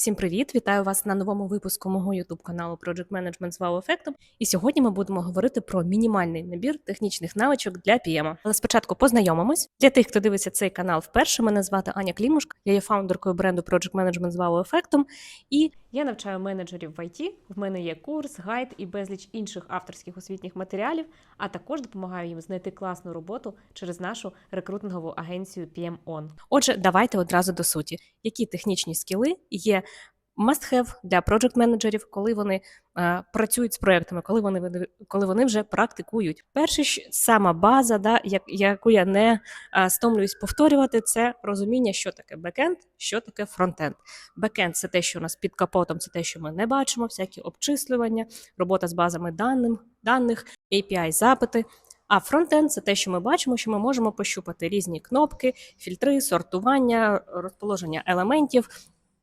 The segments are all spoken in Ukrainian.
Всім привіт! Вітаю вас на новому випуску мого youtube каналу Project Management з вау-ефектом. І сьогодні ми будемо говорити про мінімальний набір технічних навичок для PM. Але спочатку познайомимось. Для тих, хто дивиться цей канал вперше, мене звати Аня Клімушка. Я є фаундеркою бренду Project Management з вау-ефектом. І я навчаю менеджерів в IT. В мене є курс, гайд і безліч інших авторських освітніх матеріалів, а також допомагаю їм знайти класну роботу через нашу рекрутингову агенцію PM On. Отже, давайте одразу до суті. Які технічні скіли є must-have для project менеджерів, коли вони е, працюють з проектами, коли вони коли вони вже практикують. Перше, сама база, да, як, яку я не е, стомлююсь повторювати, це розуміння, що таке бекенд, що таке фронтенд. Бекенд це те, що у нас під капотом, це те, що ми не бачимо, всякі обчислювання, робота з базами даним, даних, API запити. А фронтенд це те, що ми бачимо, що ми можемо пощупати різні кнопки, фільтри, сортування, розположення елементів.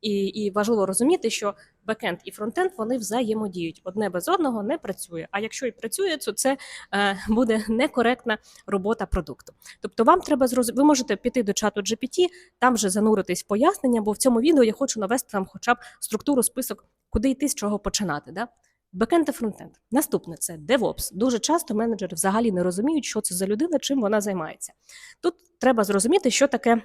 І, і важливо розуміти, що бекенд і фронтенд вони взаємодіють. Одне без одного не працює. А якщо і працює, то це е, буде некоректна робота продукту. Тобто, вам треба зроз... ви можете піти до чату GPT, там вже зануритись в пояснення, бо в цьому відео я хочу навести вам хоча б структуру, список, куди йти, з чого починати. Да? Бекенд та фронтенд. Наступне це DevOps. Дуже часто менеджери взагалі не розуміють, що це за людина, чим вона займається. Тут треба зрозуміти, що таке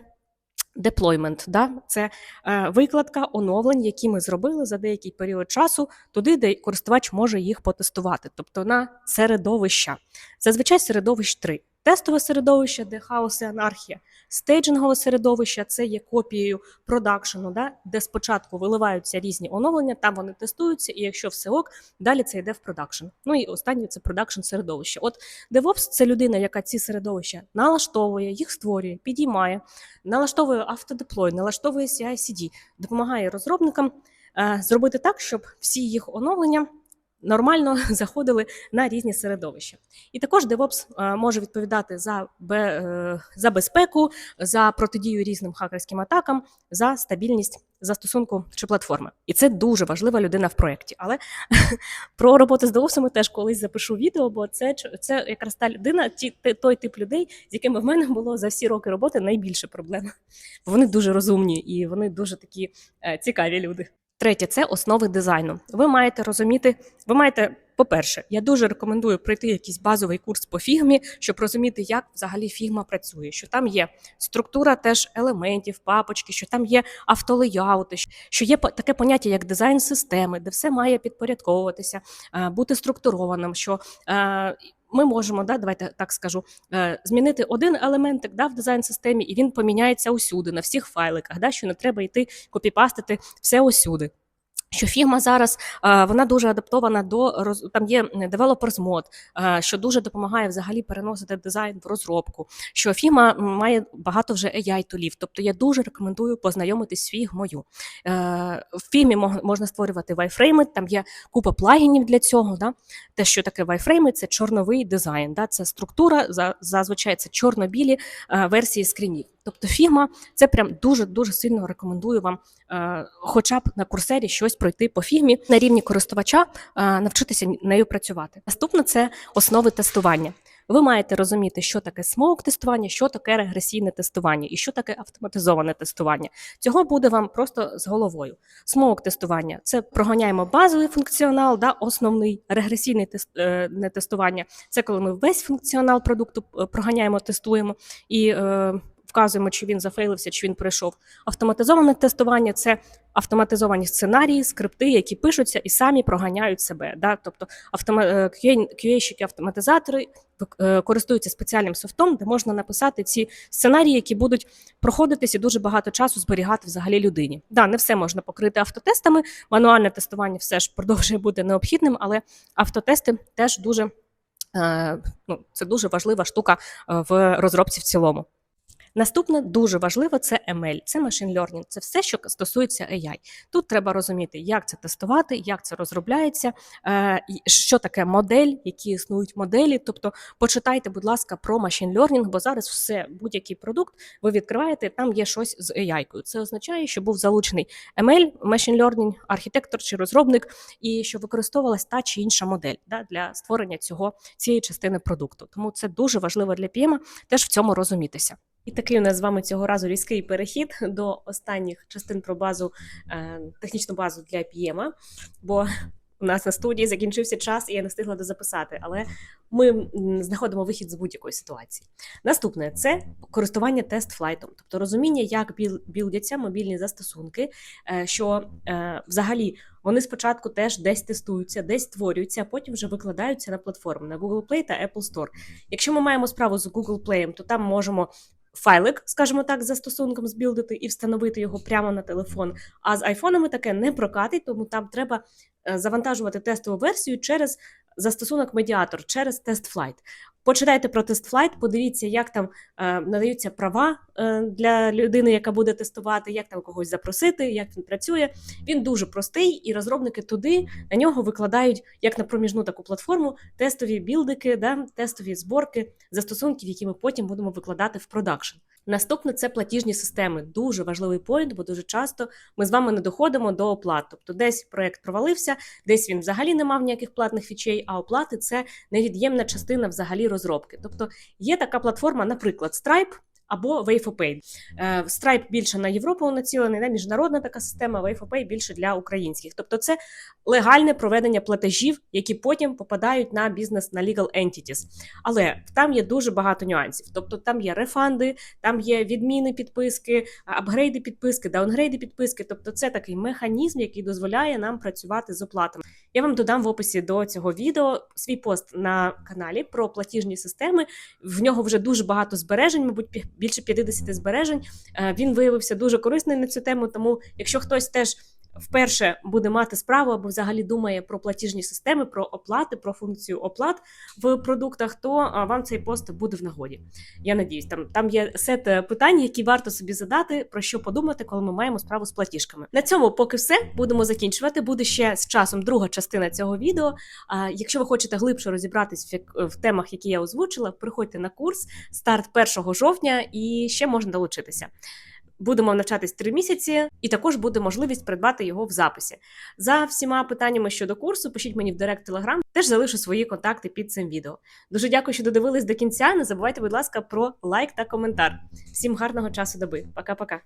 деплоймент. Да? Це е, викладка оновлень, які ми зробили за деякий період часу, туди, де користувач може їх потестувати, тобто на середовища. Зазвичай середовищ три. Тестове середовище, де хаос і анархія, стейджингове середовище це є копією продакшену, да, де спочатку виливаються різні оновлення, там вони тестуються, і якщо все ок, далі це йде в продакшн. Ну і останнє це продакшн середовище. От DevOps – це людина, яка ці середовища налаштовує, їх створює, підіймає, налаштовує автодеплой, налаштовує CI-CD, допомагає розробникам е, зробити так, щоб всі їх оновлення нормально заходили на різні середовища. І також DevOps е, може відповідати за, е, за безпеку, за протидію різним хакерським атакам, за стабільність застосунку чи платформи. І це дуже важлива людина в проєкті. Але про роботу з DevOps теж колись запишу відео, бо це, це якраз та людина, ті, той тип людей, з якими в мене було за всі роки роботи найбільше проблем. Вони дуже розумні і вони дуже такі е, цікаві люди. Третє це основи дизайну. Ви маєте розуміти, ви маєте, по-перше, я дуже рекомендую пройти якийсь базовий курс по фігмі, щоб розуміти, як взагалі фігма працює. Що там є структура теж елементів, папочки, що там є автолеяути, що є таке поняття, як дизайн системи, де все має підпорядковуватися, е, бути структурованим. що е, ми можемо, да, давайте так скажу, е, змінити один елементик да, в дизайн системі, і він поміняється усюди, на всіх файликах, да, що не треба йти копіпастити все усюди. Що фігма зараз е, вона дуже адаптована до там є девелоперс мод, що дуже допомагає взагалі переносити дизайн в розробку. Що фігма має багато вже ai тулів тобто я дуже рекомендую познайомитись з фігмою. Е, В фігмі мог- можна створювати вайфрейми, там є купа плагінів для цього. Да? Те, що таке вайфрейми, це чорновий дизайн. Да? Це структура, зазвичай це чорно-білі е, версії скрінів. Тобто фігма це прям дуже дуже сильно рекомендую вам, е, хоча б на курсері щось пройти по фігмі на рівні користувача, е, навчитися нею працювати. Наступне це основи тестування. Ви маєте розуміти, що таке смоук тестування, що таке регресійне тестування і що таке автоматизоване тестування. Цього буде вам просто з головою. Смоук тестування це проганяємо базовий функціонал, да, основний регресійне тест, е, не тестування. Це коли ми весь функціонал продукту е, проганяємо, тестуємо і е, вказуємо, чи він зафейлився, чи він пройшов. Автоматизоване тестування це автоматизовані сценарії, скрипти, які пишуться і самі проганяють себе. Да? Тобто е, QA QA-щики, автоматизатори е, користуються спеціальним софтом, де можна написати ці сценарії, які будуть проходитися дуже багато часу зберігати взагалі людині. Да, не все можна покрити автотестами. Мануальне тестування все ж продовжує бути необхідним, але автотести теж дуже е, ну, це дуже важлива штука в розробці в цілому. Наступне дуже важливо це ML, це machine learning, це все, що стосується AI. Тут треба розуміти, як це тестувати, як це розробляється, е, що таке модель, які існують моделі. Тобто почитайте, будь ласка, про machine learning, бо зараз все, будь-який продукт ви відкриваєте, там є щось з AI-кою. Це означає, що був залучений ML, machine learning, архітектор чи розробник, і що використовувалась та чи інша модель да, для створення цього цієї частини продукту. Тому це дуже важливо для PM теж в цьому розумітися. І такий у нас з вами цього разу різкий перехід до останніх частин про базу, е, технічну базу для PM, бо у нас на студії закінчився час, і я не встигла дозаписати, але ми знаходимо вихід з будь-якої ситуації. Наступне це користування тест-флайтом, тобто розуміння, як білдяться мобільні застосунки, е, що е, взагалі вони спочатку теж десь тестуються, десь створюються, а потім вже викладаються на платформи на Google Play та Apple Store. Якщо ми маємо справу з Google Play, то там можемо файлик, скажімо так, за стосунком збілдити і встановити його прямо на телефон. А з айфонами таке не прокатить, тому там треба е, завантажувати тестову версію через застосунок медіатор, через TestFlight. Почитайте про TestFlight, подивіться, як там е, надаються права е, для людини, яка буде тестувати, як там когось запросити, як він працює. Він дуже простий, і розробники туди на нього викладають як на проміжну таку платформу тестові білдики, да, тестові зборки застосунків, які ми потім будемо викладати в продакшн. Наступне це платіжні системи. Дуже важливий поінт, бо дуже часто ми з вами не доходимо до оплат. Тобто, десь проект провалився, десь він взагалі не мав ніяких платних фічей, а оплати це невід'ємна частина взагалі розробки. Тобто є така платформа, наприклад, Stripe. Або WayForPay. Е, Stripe більше на Європу націлений, да, міжнародна така система, WayForPay більше для українських. Тобто це легальне проведення платежів, які потім попадають на бізнес на legal entities. Але там є дуже багато нюансів. Тобто там є рефанди, там є відміни підписки, апгрейди підписки, даунгрейди підписки. Тобто це такий механізм, який дозволяє нам працювати з оплатами. Я вам додам в описі до цього відео свій пост на каналі про платіжні системи. В нього вже дуже багато збережень, мабуть, більше 50 збережень. Е, Він виявився дуже корисним на цю тему. Тому, якщо хтось теж вперше буде мати справу або взагалі думає про платіжні системи, про оплати, про функцію оплат в продуктах, то вам цей пост буде в нагоді. Я надіюсь, там, там є сет е, питань, які варто собі задати, про що подумати, коли ми маємо справу з платіжками. На цьому поки все будемо закінчувати. Буде ще з часом друга частина цього відео. А якщо ви хочете глибше розібратись в, в темах, які я озвучила, приходьте на курс старт 1 жовтня і ще можна долучитися. Будемо навчатись три місяці, і також буде можливість придбати його в записі. За всіма питаннями щодо курсу, пишіть мені в директ Телеграм, теж залишу свої контакти під цим відео. Дуже дякую, що додивились до кінця. Не забувайте, будь ласка, про лайк та коментар. Всім гарного часу доби. Пока-пока.